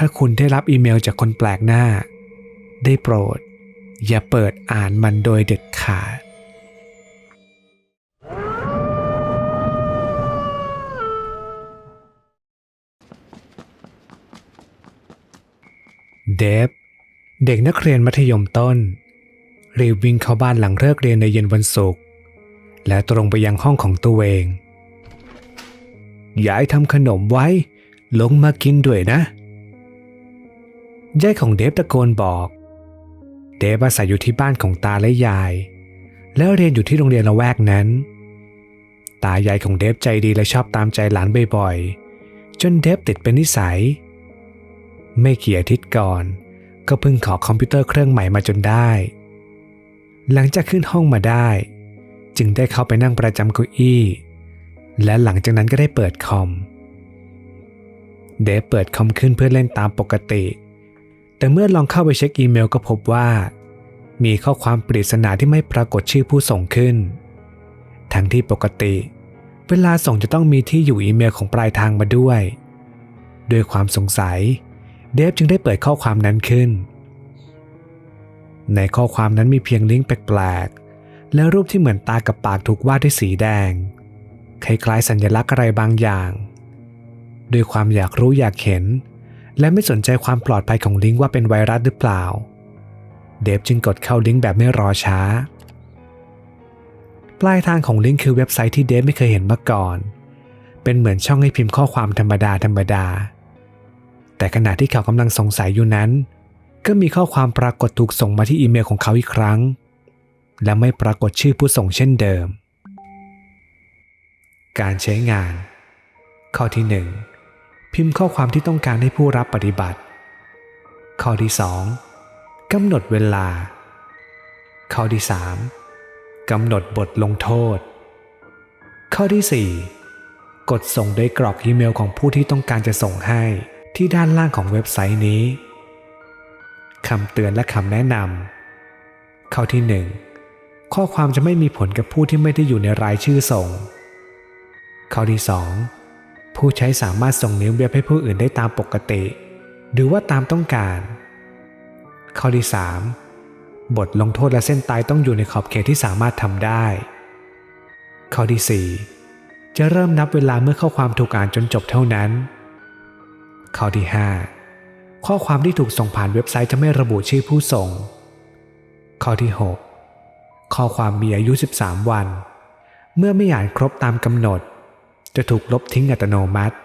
ถ้าคุณได้รับอีเมลจากคนแปลกหน้า ได้โปรด อย่าเปิดอ่านมันโดยเด็ดขาด เดฟเด็กนักเรียนมัธยมต้น รีบวิ่งเข้าบ้านหลังเลิกเรียนในเย็นวันศุกร์และตรงไปยังห้องของตัวเองยายทำขนมไว้ ลงมากินด้วยนะ ยายของเดฟตะโกนบอก เดฟอาศัยอยู่ที่บ้านของตาและยาย แล้วเรียนอยู่ที่โรงเรียนละแวกนั้น ตายายของเดฟใจดีและชอบตามใจหลานบ่อยๆ จนเดฟติดเป็นนิสัย ไม่กี่อาทิตย์ก่อน ก็เพิ่งขอคอมพิวเตอร์เครื่องใหม่มาจนได้ หลังจากขึ้นห้องมาได้ จึงได้เข้าไปนั่งประจำเก้าอี้ และหลังจากนั้นก็ได้เปิดคอม เดฟเปิดคอมขึ้นเพื่อเล่นตามปกติ แต่เมื่อลองเข้าไปเช็คอีเมลก็พบว่า มีข้อความปริศนาที่ไม่ปรากฏชื่อผู้ส่งขึ้น ทั้งที่ปกติ เวลาส่งจะต้องมีที่อยู่อีเมลของปลายทางมาด้วยด้วยความสงสัย เดฟจึงได้เปิดข้อความนั้นขึ้น ในข้อความนั้นมีเพียงลิงก์แปลกๆ และรูปที่เหมือนตากับปากถูกวาดด้วยสีแดง คล้ายๆสัญลักษณ์อะไรบางอย่าง ด้วยความอยากรู้อยากเห็น และไม่สนใจความปลอดภัยของลิงก์ว่าเป็นไวรัสหรือเปล่า เดฟจึงกดเข้าลิงก์แบบไม่รอช้า ปลายทางของลิงก์คือเว็บไซต์ที่เดฟไม่เคยเห็นมาก่อน เป็นเหมือนช่องให้พิมพ์ข้อความธรรมดาธรรมดา แต่ขณะที่เขากำลังสงสัยอยู่นั้น ก็มีข้อความปรากฏถูกส่งมาที่อีเมลของเขาอีกครั้ง และไม่ปรากฏชื่อผู้ส่งเช่นเดิม การใช้งาน ข้อที่ 1 พิมพ์ข้อความที่ต้องการให้ผู้รับปฏิบัติ ข้อที่ 2กำหนดเวลา ข้อที่ 3กำหนดบทลงโทษ ข้อที่ 4 กดส่งโดยกรอกอีเมลของผู้ที่ต้องการจะส่งให้ที่ด้านล่างของเว็บไซต์นี้คำเตือนและคำแนะนำข้อที่ 1 ข้อความจะไม่มีผลกับผู้ที่ไม่ได้อยู่ในรายชื่อส่ง ข้อที่ 2 ผู้ใช้สามารถส่งนิ้วเว็บให้ผู้อื่นได้ตามปกติ หรือว่าตามต้องการ ข้อที่ 3 บทลงโทษและเส้นตายต้องอยู่ในขอบเขตที่สามารถทำได้ ข้อที่ 4 จะเริ่มนับเวลาเมื่อข้อความถูกอ่านจนจบเท่านั้น ข้อที่ 5 ข้อความที่ถูกส่งผ่านเว็บไซต์จะไม่ระบุชื่อผู้ส่ง ข้อที่ 6 ข้อความมีอายุ 13 วัน เมื่อไม่อ่านครบตามกำหนด จะถูกลบทิ้งอัตโนมัติ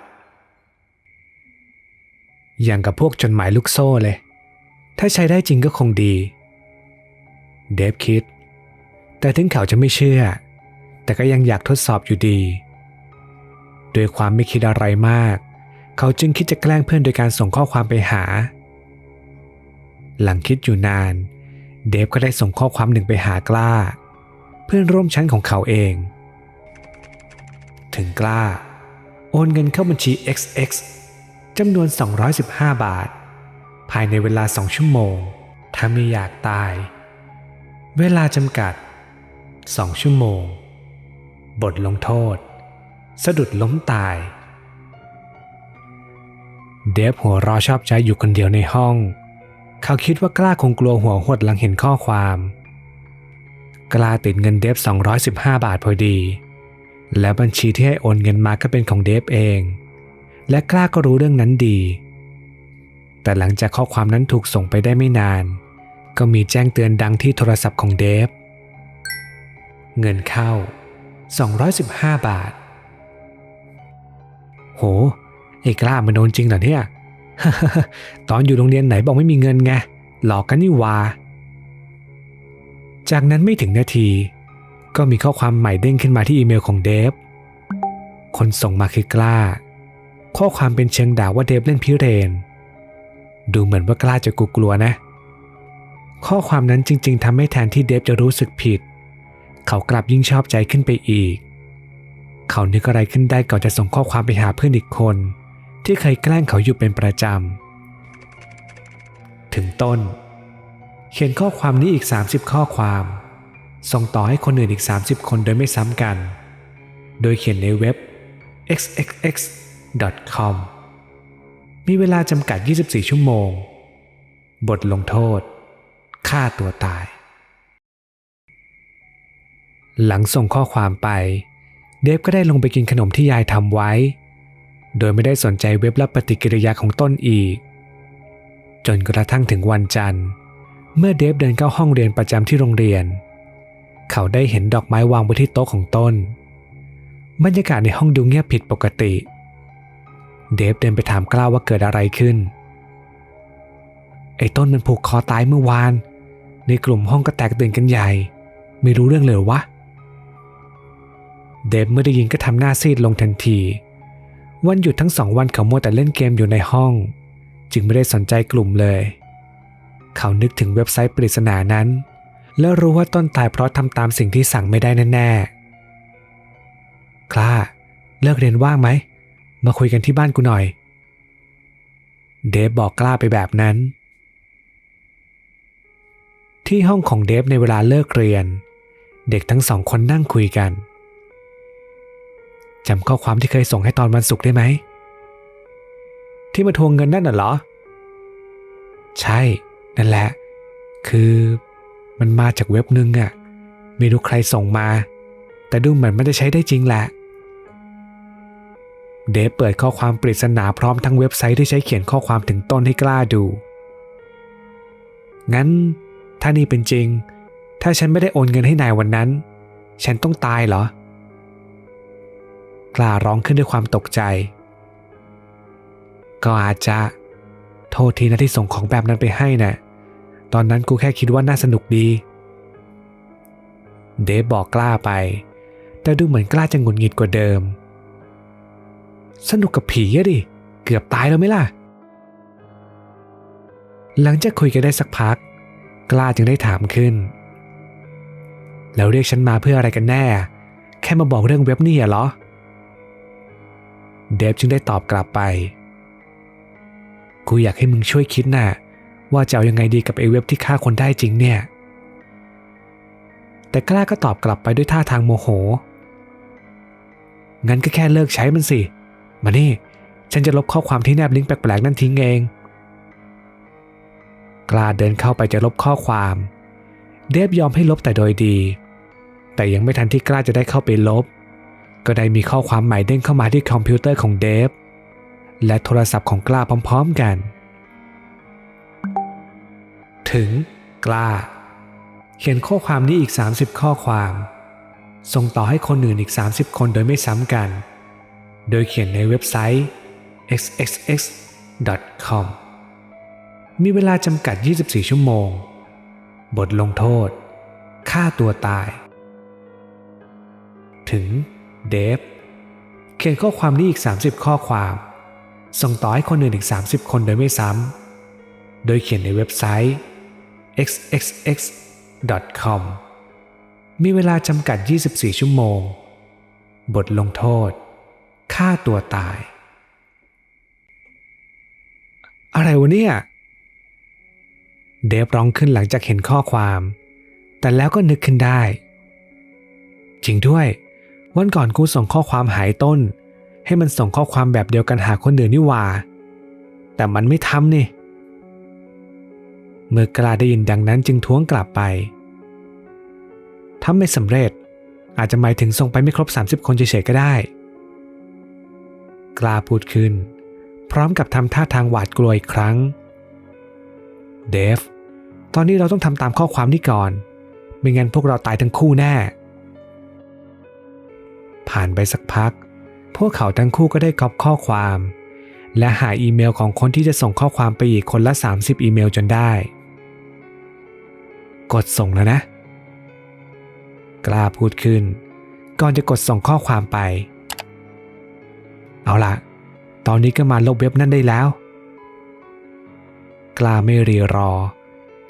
อย่างกับพวกจดหมายลูกโซ่เลย ถ้าใช้ได้จริงก็คงดี เดฟคิด แต่ถึงเขาจะไม่เชื่อ แต่ก็ยังอยากทดสอบอยู่ดีด้วยความไม่คิดอะไรมาก เขาจึงคิดจะแกล้งเพื่อนโดยการส่งข้อความไปหา หลังคิดอยู่นาน เดฟก็ได้ส่งข้อความหนึ่งไปหากล้า เพื่อนร่วมชั้นของเขาเอง ถึงกล้า โอนเงินเข้าบัญชี XX จำนวน 215 บาท ภายในเวลา 2 ชั่วโมง ถ้าไม่อยากตาย เวลาจำกัด 2 ชั่วโมง บทลงโทษ สะดุดล้มตาย เดฟหัวรอชอบใจอยู่คนเดียวในห้อง เขาคิดว่ากล้าคงกลัวหัวหดหลังเห็นข้อความ กล้าติดเงินเดฟ215 บาทพอดี และบัญชีที่ให้โอนเงินมาก็เป็นของเดฟเอง และกล้าก็รู้เรื่องนั้นดี แต่หลังจากข้อความนั้นถูกส่งไปได้ไม่นาน ก็มีแจ้งเตือนดังที่โทรศัพท์ของเดฟ เงินเข้า 215 บาท โหไอ้กล้ามันโดนจริงเหรอเนี่ย ตอนอยู่โรงเรียนไหนบอกไม่มีเงินไง หลอกกันนี่วา จากนั้นไม่ถึงนาที ก็มีข้อความใหม่เด้งขึ้นมาที่อีเมลของเดฟ คนส่งมาคือกล้า ข้อความเป็นเชิงด่าว่าเดฟเล่นพิเรน ดูเหมือนว่ากล้าจะกลัวๆนะ ข้อความนั้นจริง ๆทำให้แทนที่เดฟจะรู้สึกผิด เขากลับยิ่งชอบใจขึ้นไปอีก เขานึกอะไรขึ้นได้ก่อนจะส่งข้อความไปหาเพื่อนอีกคน ที่เคยแกล้งเขาอยู่เป็นประจำ ถึงต้น เขียนข้อความนี้อีก 30 ข้อความ ส่งต่อให้คนอื่นอีก 30 คนโดยไม่ซ้ำกัน โดยเขียนในเว็บ xxx.com มีเวลาจำกัด 24 ชั่วโมง บทลงโทษ ฆ่าตัวตาย หลังส่งข้อความไป เดฟก็ได้ลงไปกินขนมที่ยายทำไว้ โดยไม่ได้สนใจเว็บรับปฏิกิริยาของต้นอีก จนกระทั่งถึงวันจันทร์ เมื่อเดฟเดินเข้าห้องเรียนประจำที่โรงเรียน เขาได้เห็นดอกไม้วางไว้ที่โต๊ะของต้น บรรยากาศในห้องดูเงียบผิดปกติ เดฟเดินไปถามกล้าวว่าเกิดอะไรขึ้น ไอ้ต้นมันผูกคอตายเมื่อวาน ในกลุ่มห้องก็แตกตื่นกันใหญ่ ไม่รู้เรื่องเลยวะ เดฟเมื่อได้ยินก็ทำหน้าซีดลงทันที วันหยุดทั้งสองวันเขามัวแต่เล่นเกมอยู่ในห้อง จึงไม่ได้สนใจกลุ่มเลย เขานึกถึงเว็บไซต์ปริศนานั้น แล้วรู้ว่าต้นตายเพราะทำตามสิ่งที่สั่งไม่ได้แน่ๆ คล้า เลิกเรียนว่างไหม มาคุยกันที่บ้านกูหน่อย เดฟบอกกล้าไปแบบนั้น ที่ห้องของเดฟในเวลาเลิกเรียน เด็กทั้งสองคนนั่งคุยกันจำข้อความที่เคยส่งให้ตอนวันศุกร์ได้ไหม ที่มาทวงเงินนั่นน่ะเหรอ ใช่ นั่นแหละ คือ มันมาจากเว็บนึงอะไม่รู้ใครส่งมา แต่ดูเหมือนไม่ได้ใช้ได้จริงแหละ เดฟเปิดข้อความปริศนาพร้อมทั้งเว็บไซต์ที่ใช้เขียนข้อความถึงต้นให้กล้าดู งั้น ถ้านี่เป็นจริง ถ้าฉันไม่ได้โอนเงินให้นายวันนั้น ฉันต้องตายเหรอ กล้าร้องขึ้นด้วยความตกใจ ก็อาจจะ โทษทีนะที่ส่งของแบบนั้นไปให้นะ่ะ ตอนนั้นกูแค่คิดว่าน่าสนุกดี เดฟบอกกล้าไป แต่ดูเหมือนกล้าจะหงุดหงิดกว่าเดิม สนุกกับผีอะดิ เกือบตายแล้วไหมล่ะ หลังจากคุยกันได้สักพัก กล้าจึงได้ถามขึ้น แล้วเรียกฉันมาเพื่ออะไรกันแน่ แค่มาบอกเรื่องเว็บนี่เหรอ เดฟจึงได้ตอบกลับไป กูอยากให้มึงช่วยคิดน่ะ ว่าจะเอายังไงดีกับไอ้เว็บที่ฆ่าคนได้จริงเนี่ย แต่กล้าก็ตอบกลับไปด้วยท่าทางโมโห งั้นก็แค่เลิกใช้มันสิ มานี่ ฉันจะลบข้อความที่แนบลิงก์แปลกๆนั่นทิ้งเอง กล้าเดินเข้าไปจะลบข้อความ เดฟยอมให้ลบแต่โดยดี แต่ยังไม่ทันที่กล้าจะได้เข้าไปลบ ก็ได้มีข้อความใหม่เด้งเข้ามาที่คอมพิวเตอร์ของเดฟและโทรศัพท์ของกล้าพร้อม ๆ กัน ถึง กล้า เขียนข้อความนี้อีก 30 ข้อความ ส่งต่อให้คนอื่นอีก 30 คนโดยไม่ซ้ำกัน โดยเขียนในเว็บไซต์ xxx.com มีเวลาจำกัด 24 ชั่วโมง บทลงโทษ ฆ่าตัวตาย ถึงเดฟ เขียนข้อความนี้อีก 30 ข้อความ ส่งต่อให้คนอื่นอีก 30 คนโดยไม่ซ้ำ โดยเขียนในเว็บไซต์ xxx.com มีเวลาจำกัด 24 ชั่วโมง บทลงโทษ ฆ่าตัวตาย อะไรวะเนี่ย เดฟร้องขึ้นหลังจากเห็นข้อความ แต่แล้วก็นึกขึ้นได้ จริงด้วย วันก่อนกูส่งข้อความหายต้น ให้มันส่งข้อความแบบเดียวกันหาคนอื่นนี่ว่า แต่มันไม่ทำนี่ เมื่อกล้าได้ยินดังนั้นจึงท้วงกลับไปถ้าไม่สำเร็จอาจจะหมายถึงส่งไปไม่ครบ 30 คนเฉยๆก็ได้ กล้าพูดขึ้น พร้อมกับทำท่าทางหวาดกลัวอีกครั้ง เดฟ ตอนนี้เราต้องทำตามข้อความนี้ก่อน ไม่งั้นพวกเราตายทั้งคู่แน่ ผ่านไปสักพัก พวกเขาทั้งคู่ก็ได้ก๊อปข้อความ และหาอีเมลของคนที่จะส่งข้อความไปอีกคนละ 30 อีเมลจนได้ กดส่งแล้วนะ กล้าพูดขึ้น ก่อนจะกดส่งข้อความไป เอาละตอนนี้ก็มาลบเว็บนั่นได้แล้ว กล้าไม่รีรอ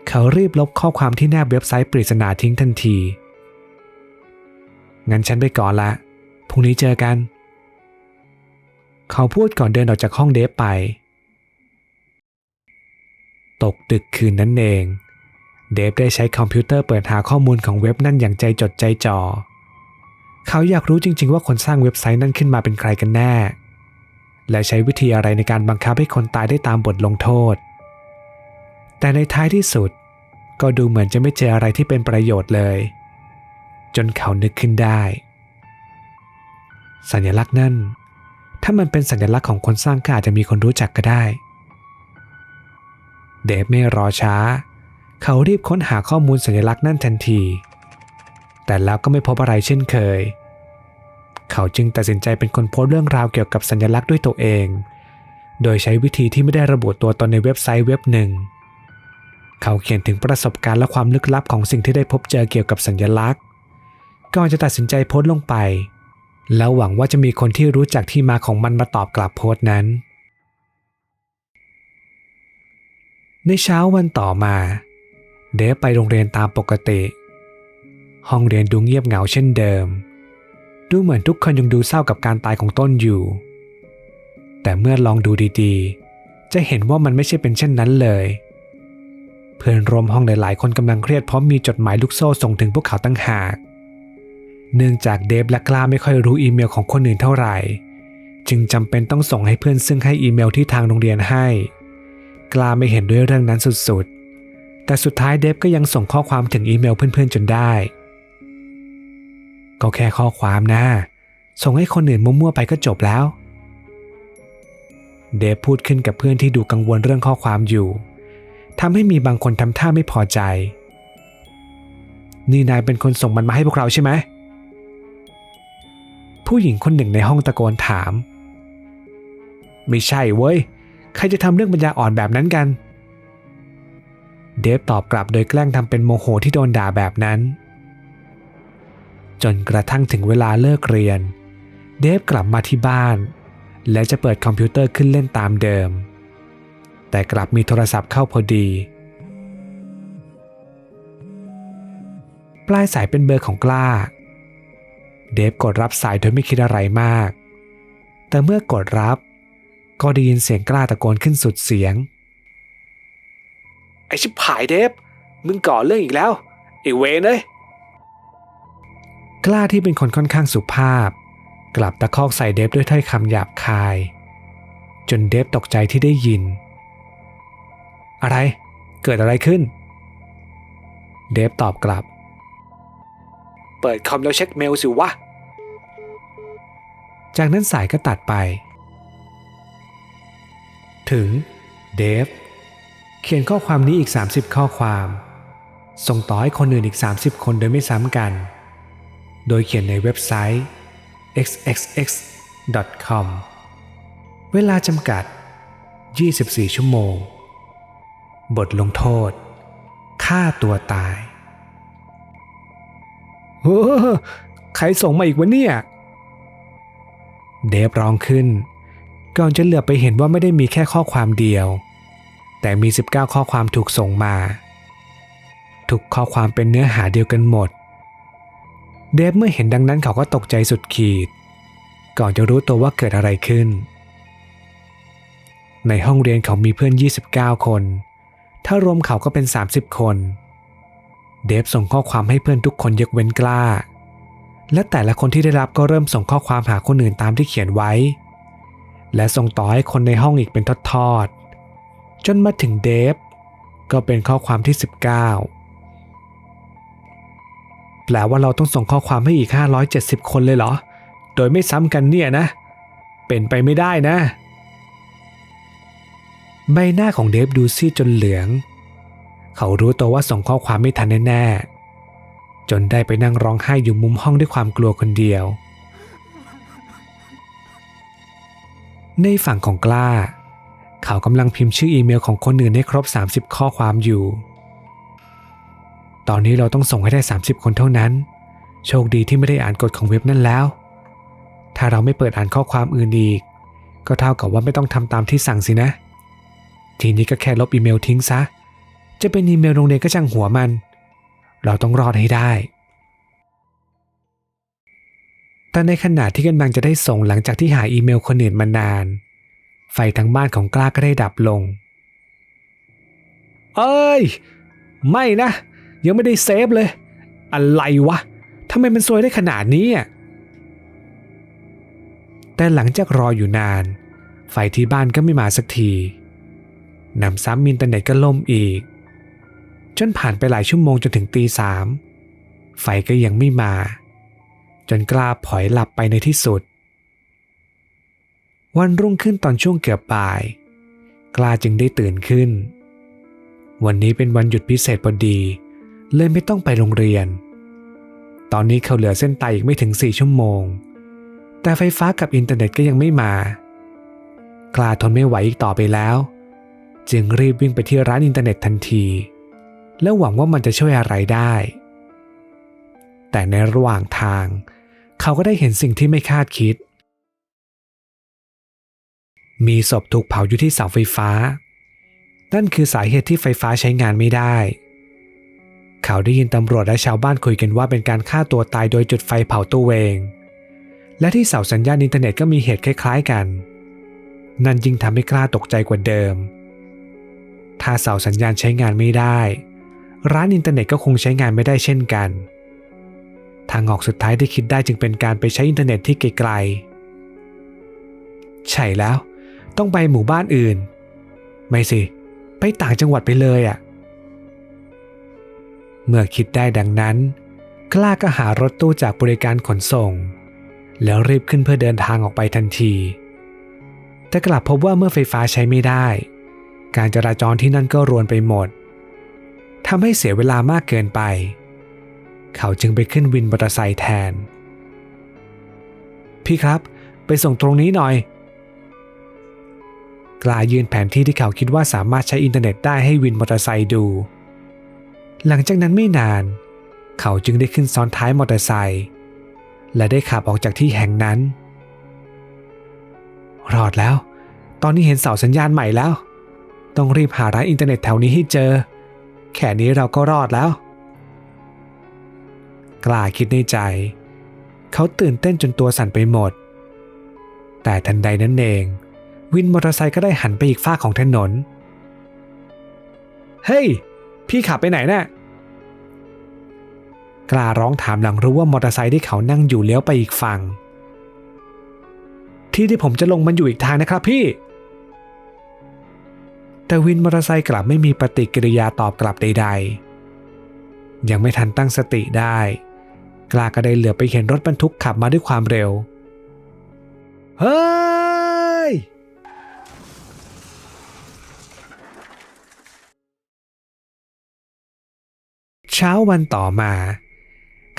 เขารีบลบข้อความที่แนบเว็บไซต์ปริศนาทิ้งทันที งั้นฉันไปก่อนละ พรุ่งนี้เจอกัน เขาพูดก่อนเดินออกจากห้องเดฟไป ตกดึกคืนนั้นเอง เดฟได้ใช้คอมพิวเตอร์เปิดหาข้อมูลของเว็บนั่นอย่างใจจดใจจ่อ เขาอยากรู้จริง ๆ ว่าคนสร้างเว็บไซต์นั่นขึ้นมาเป็นใครกันแน่ และใช้วิธีอะไรในการบังคับให้คนตายได้ตามบทลงโทษ แต่ในท้ายที่สุด ก็ดูเหมือนจะไม่เจออะไรที่เป็นประโยชน์เลย จนเขานึกขึ้นได้ สัญลักษณ์นั่น ถ้ามันเป็นสัญลักษณ์ของคนสร้างก็อาจจะมีคนรู้จักก็ได้ เดฟไม่รอช้าเขารีบค้นหาข้อมูลสัญลักษณ์นั่นทันที แต่แล้วก็ไม่พบอะไรเช่นเคย เขาจึงตัดสินใจเป็นคนโพสต์เรื่องราวเกี่ยวกับสัญลักษณ์ด้วยตัวเอง โดยใช้วิธีที่ไม่ได้ระบุตัวตนในเว็บไซต์เว็บหนึ่ง เขาเขียนถึงประสบการณ์และความลึกลับของสิ่งที่ได้พบเจอเกี่ยวกับสัญลักษณ์ ก่อนจะตัดสินใจโพสต์ลงไป แล้วหวังว่าจะมีคนที่รู้จักที่มาของมันมาตอบกลับโพสต์นั้นในเช้าวันต่อมา เดฟไปโรงเรียนตามปกติ ห้องเรียนดูเงียบเหงาเช่นเดิม ดูเหมือนทุกคนยังดูเศร้ากับการตายของต้นอยู่ แต่เมื่อลองดูดีๆ จะเห็นว่ามันไม่ใช่เป็นเช่นนั้นเลย เพื่อนร่วมห้องหลายๆ คนกำลังเครียดเพราะมีจดหมายลูกโซ่ส่งถึงพวกเขาตั้งหาก เนื่องจากเดฟและกล้าไม่ค่อยรู้อีเมลของคนอื่นเท่าไหร่ จึงจำเป็นต้องส่งให้เพื่อนซึ่งให้อีเมลที่ทางโรงเรียนให้ กล้าไม่เห็นด้วยเรื่องนั้นสุดๆ แต่สุดท้ายเดฟก็ยังส่งข้อความถึงอีเมลเพื่อนๆจนได้ ก็แค่ข้อความนะ ส่งให้คนอื่นมั่วๆไปก็จบแล้ว เดฟพูดขึ้นกับเพื่อนที่ดูกังวลเรื่องข้อความอยู่ทำให้มีบางคนทำท่าไม่พอใจ นี่นายเป็นคนส่งมันมาให้พวกเราใช่ไหม ผู้หญิงคนหนึ่งในห้องตะโกนถาม ไม่ใช่เว้ย ใครจะทำเรื่องปัญญาอ่อนแบบนั้นกัน เดฟตอบกลับโดยแกล้งทำเป็นโมโหที่โดนด่าแบบนั้น จนกระทั่งถึงเวลาเลิกเรียน เดฟกลับมาที่บ้าน และจะเปิดคอมพิวเตอร์ขึ้นเล่นตามเดิม แต่กลับมีโทรศัพท์เข้าพอดี ปลายสายเป็นเบอร์ของกล้า เดฟกดรับสายโดยไม่คิดอะไรมาก แต่เมื่อกดรับ ก็ได้ยินเสียงกล้าตะโกนขึ้นสุดเสียง อชิบหายเดฟมึงก่อเรื่องอีกแล้วไอเวนเลยกล้าที่เป็นคนค่อนข้างสุภาพ กลับตะคอกใส่เดฟด้วยถ้อยคำหยาบคาย จนเดฟตกใจที่ได้ยิน อะไร เกิดอะไรขึ้น เดฟตอบกลับ เปิดคอมแล้วเช็คเมลสิวะ จากนั้นสายก็ตัดไป ถึงเดฟ เขียนข้อความนี้อีก 30 ข้อความ ส่งต่อให้คนอื่นอีก 30 คนโดยไม่ซ้ำกัน โดยเขียนในเว็บไซต์ xxx.com เวลาจำกัด 24 ชั่วโมง บทลงโทษ ฆ่าตัวตายเฮ้ใครส่งมาอีกวะเนี่ย เดฟร้องขึ้น ก่อนจะเหลือไปเห็นว่าไม่ได้มีแค่ข้อความเดียว แต่มี 19 ข้อความถูกส่งมา ทุกข้อความเป็นเนื้อหาเดียวกันหมด เดฟเมื่อเห็นดังนั้นเขาก็ตกใจสุดขีด ก่อนจะรู้ตัวว่าเกิดอะไรขึ้น ในห้องเรียนเขามีเพื่อน 29 คน ถ้ารวมเขาก็เป็น 30 คน เดฟส่งข้อความให้เพื่อนทุกคนยกเว้นกล้า และแต่ละคนที่ได้รับก็เริ่มส่งข้อความหาคนอื่นตามที่เขียนไว้ และส่งต่อให้คนในห้องอีกเป็นทอดๆ จนมาถึงเดฟก็เป็นข้อความที่ 19 แปลว่าเราต้องส่งข้อความให้อีก 570 คนเลยเหรอ โดยไม่ซ้ำกันเนี่ยนะ เป็นไปไม่ได้นะ ใบหน้าของเดฟดูซีดจนเหลือง เขารู้ตัวว่าส่งข้อความไม่ทันแน่ๆ จนได้ไปนั่งร้องไห้อยู่มุมห้องด้วยความกลัวคนเดียว ในฝั่งของกล้า เขากำลังพิมพ์ชื่ออีเมลของคนอื่นให้ครบ 30 ข้อความอยู่ ตอนนี้เราต้องส่งให้ได้ 30 คนเท่านั้น โชคดีที่ไม่ได้อ่านกฎของเว็บนั่นแล้ว ถ้าเราไม่เปิดอ่านข้อความอื่นอีก ก็เท่ากับว่าไม่ต้องทำตามที่สั่งสินะ ทีนี้ก็แค่ลบอีเมลทิ้งซะ จะเป็นอีเมลโรงเรียนก็ช่างหัวมัน เราต้องรอดให้ได้แต่ในขณะที่กำลังจะได้ส่งหลังจากที่หาอีเมลคนอื่นมานาน ไฟทั้งบ้านของกล้าก็ได้ดับลง เอ้ย ไม่นะ ยังไม่ได้เซฟเลย อะไรวะทำไมมันซวยได้ขนาดนี้อะแต่หลังจากรออยู่นาน ไฟที่บ้านก็ไม่มาสักทีนำซ้ำอินเทอร์เน็ตก็ล่มอีก จนผ่านไปหลายชั่วโมงจนถึงตีสามไฟก็ยังไม่มา จนกล้าผอยหลับไปในที่สุด วันรุ่งขึ้นตอนช่วงเกือบบ่าย กล้าจึงได้ตื่นขึ้น วันนี้เป็นวันหยุดพิเศษพอดี เลยไม่ต้องไปโรงเรียน ตอนนี้เขาเหลือเส้นตายอีกไม่ถึงสี่ชั่วโมง แต่ไฟฟ้ากับอินเทอร์เน็ตก็ยังไม่มา กล้าทนไม่ไหวอีกต่อไปแล้ว จึงรีบวิ่งไปที่ร้านอินเทอร์เน็ตทันที แล้วหวังว่ามันจะช่วยอะไรได้ แต่ในระหว่างทาง เขาก็ได้เห็นสิ่งที่ไม่คาดคิด มีศพถูกเผาอยู่ที่เสาไฟฟ้า นั่นคือสาเหตุที่ไฟฟ้าใช้งานไม่ได้ เขาได้ยินตำรวจและชาวบ้านคุยกันว่าเป็นการฆ่าตัวตายโดยจุดไฟเผาตัวเอง และที่เสาสัญญาณอินเทอร์เน็ตก็มีเหตุคล้าย ๆกัน นั่นยิ่งทำให้กล้าตกใจกว่าเดิม ถ้าเสาสัญญาณใช้งานไม่ได้ ร้านอินเทอร์เน็ตก็คงใช้งานไม่ได้เช่นกัน ทางออกสุดท้ายที่คิดได้จึงเป็นการไปใช้อินเทอร์เน็ตที่ไกลๆใช่แล้ว ต้องไปหมู่บ้านอื่น ไม่สิ ไปต่างจังหวัดไปเลยอะ่ะ เมื่อคิดได้ดังนั้น กล้าก็หารถตู้จากบริการขนส่ง แล้วรีบขึ้นเพื่อเดินทางออกไปทันที แต่กลับพบว่าเมื่อไฟฟ้าใช้ไม่ได้ การจราจรที่นั่นก็รวนไปหมดทำให้เสียเวลามากเกินไป เขาจึงไปขึ้นวินมอเตอร์ไซค์แทน พี่ครับ ไปส่งตรงนี้หน่อย กล้ายืนแผนที่ที่เขาคิดว่าสามารถใช้อินเทอร์เน็ตได้ให้วินมอเตอร์ไซค์ดู หลังจากนั้นไม่นาน เขาจึงได้ขึ้นซ้อนท้ายมอเตอร์ไซค์และได้ขับออกจากที่แห่งนั้น รอดแล้ว ตอนนี้เห็นเสาสัญญาณใหม่แล้ว ต้องรีบหาร้านอินเทอร์เน็ตแถวนี้ให้เจอ แค่นี้เราก็รอดแล้ว กล้าคิดในใจ เขาตื่นเต้นจนตัวสั่นไปหมด แต่ทันใดนั้นเอง วินมอเตอร์ไซค์ก็ได้หันไปอีกฝ้าของถนน เฮ้ย พี่ขับไปไหนนะ่ะกล้าร้องถามหลังรู้ว่ามอเตอร์ไซค์ที่เขานั่งอยู่เลี้ยวไปอีกฝั่ง ที่ที่ผมจะลงมันอยู่อีกทางนะครับพี่ แต่วินมอเตอร์ไซค์กลับไม่มีปฏิกิริยาตอบกลับใด ๆ ยังไม่ทันตั้งสติได้ กล้าก็ได้เหลือไปเห็นรถบรรทุกขับมาด้วยความเร็ว เฮ้ย เช้าวันต่อมา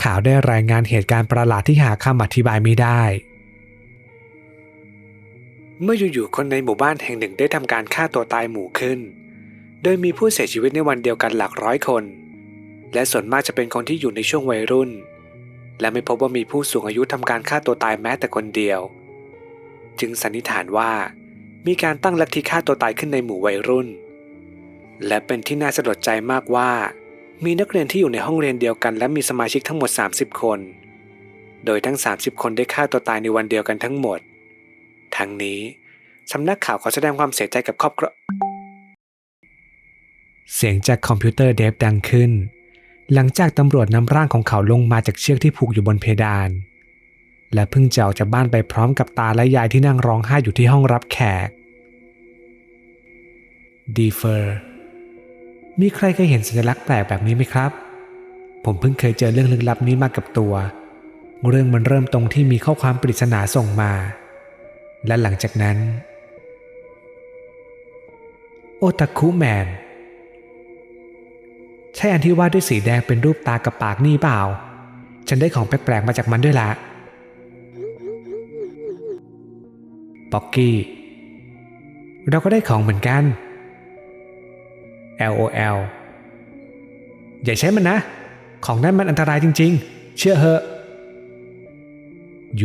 ข่าวได้รายงานเหตุการณ์ประหลาดที่หาคำอธิบายไม่ได้ เมื่ออยู่ๆคนในหมู่บ้านแห่งหนึ่งได้ทำการฆ่าตัวตายหมู่ขึ้น โดยมีผู้เสียชีวิตในวันเดียวกันหลักร้อยคน และส่วนมากจะเป็นคนที่อยู่ในช่วงวัยรุ่น และไม่พบว่ามีผู้สูงอายุทำการฆ่าตัวตายแม้แต่คนเดียว จึงสันนิษฐานว่า มีการตั้งลัทธิฆ่าตัวตายขึ้นในหมู่วัยรุ่น และเป็นที่น่าสะลดใจมากว่า มีนักเรียนที่อยู่ในห้องเรียนเดียวกัน และมีสมาชิกทั้งหมด 30 คน โดยทั้ง 30 คนได้ฆ่าตัวตายในวันเดียวกันทั้งหมด ทั้งนี้สำนักข่าวขอแสดงความเสียใจกับครอบครัวเสียงจากคอมพิวเตอร์เดฟดังขึ้น หลังจากตำรวจนำร่างของเขาลงมาจากเชือกที่ผูกอยู่บนเพดาน และเพิ่งจะออกจากบ้านไปพร้อมกับตาและยายที่นั่งร้องไห้อยู่ที่ห้องรับแขกดีเฟอร์ มีใครเคยเห็นสัญลักษณ์แปลกแบบนี้ไหมครับ ผมเพิ่งเคยเจอเรื่องลึกลับนี้มากับตัว เรื่องมันเริ่มตรงที่มีข้อความปริศนาส่งมา และหลังจากนั้น โอตาคุแมน ใช่อันที่วาดด้วยสีแดงเป็นรูปตากับปากนี่เปล่า ฉันได้ของแปลกๆมาจากมันด้วยละป๊อกกี้ เราก็ได้ของเหมือนกัน LOL อย่าใช้มันนะ ของนั้นมันอันตรายจริง ๆ เชื่อเหอะ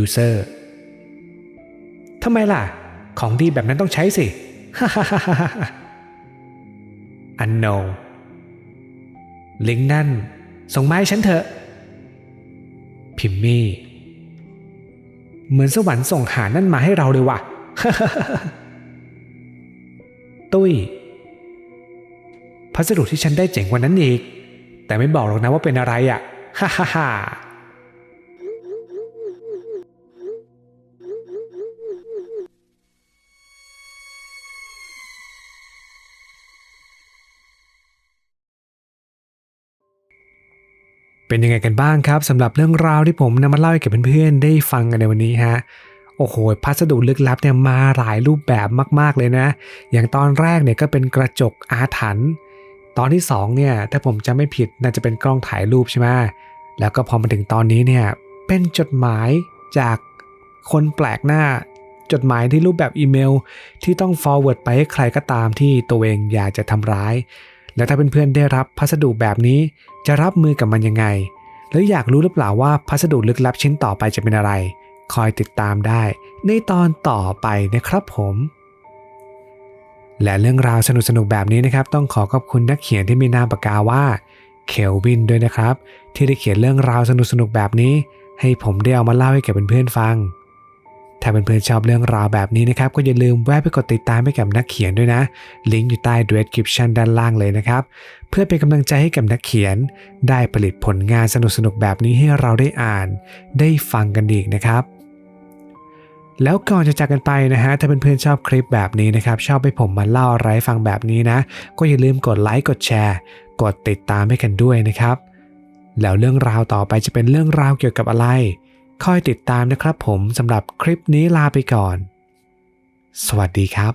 User ทำไมล่ะ ของดีแบบนั้นต้องใช้สิอันโนลิงก์นั่น ส่งมาให้ฉันเถอะ พิมมี่ เหมือนสวรรค์ส่งหานั่นมาให้เราเลยว่ะ ตุ้ย พัสดุที่ฉันได้เจ๋งกว่านั้นอีก แต่ไม่บอกหรอกนะว่าเป็นอะไรอะ่ะ ฮ่าฮ่าฮ่าเป็นยังไงกันบ้างครับสำหรับเรื่องราวที่ผมนำมาเล่าให้กับเพื่อนๆ ได้ฟังกันในวันนี้ฮะโอ้โหพัสดุลึกลับเนี่ยมาหลายรูปแบบมาก ๆเลยนะ อย่างตอนแรกเนี่ยก็เป็นกระจกอาถรรพ์ ตอนที่สองเนี่ยถ้าผมจำไม่ผิดน่าจะเป็นกล้องถ่ายรูปใช่ไหมแล้วก็พอมาถึงตอนนี้เนี่ยเป็นจดหมายจากคนแปลกหน้าจดหมายที่รูปแบบอีเมล ที่ต้อง forward ไปให้ใครก็ตามที่ตัวเองอยากจะทำร้าย แล้วถ้าเพื่อนๆได้รับพัสดุแบบนี้จะรับมือกับมันยังไง แล้วอยากรู้หรือเปล่าว่าพัสดุลึกลับชิ้นต่อไปจะเป็นอะไร คอยติดตามได้ ในตอนต่อไปนะครับผม และเรื่องราวสนุกๆแบบนี้นะครับ ต้องขอขอบคุณนักเขียนที่มีนามปากกาว่าเคลวินด้วยนะครับ ที่ได้เขียนเรื่องราวสนุกๆแบบนี้ ให้ผมได้เอามาเล่าให้แกับเพื่อนๆฟัง ถ้าเพื่อนๆชอบเรื่องราวแบบนี้นะครับ ก็อย่าลืมแวะไปกดติดตามให้กับนักเขียนด้วยนะ ลิงก์อยู่ใต้ description ด้านล่างเลยนะครับ เพื่อเป็นกำลังใจให้กับนักเขียน ได้ผลิตผลงานสนุกๆแบบนี้ให้เราได้อ่าน ได้ฟังกันอีกนะครับ แล้วก่อนจะจากกันไปนะฮะ ถ้าเพื่อนๆชอบคลิปแบบนี้นะครับ ชอบให้ผมมาเล่าอะไรฟังแบบนี้นะ ก็อย่าลืมกดไลค์กดแชร์ กดติดตามให้กันด้วยนะครับ แล้วเรื่องราวต่อไปจะเป็นเรื่องราวเกี่ยวกับอะไร คอยติดตามนะครับผมสำหรับคลิปนี้ลาไปก่อน สวัสดีครับ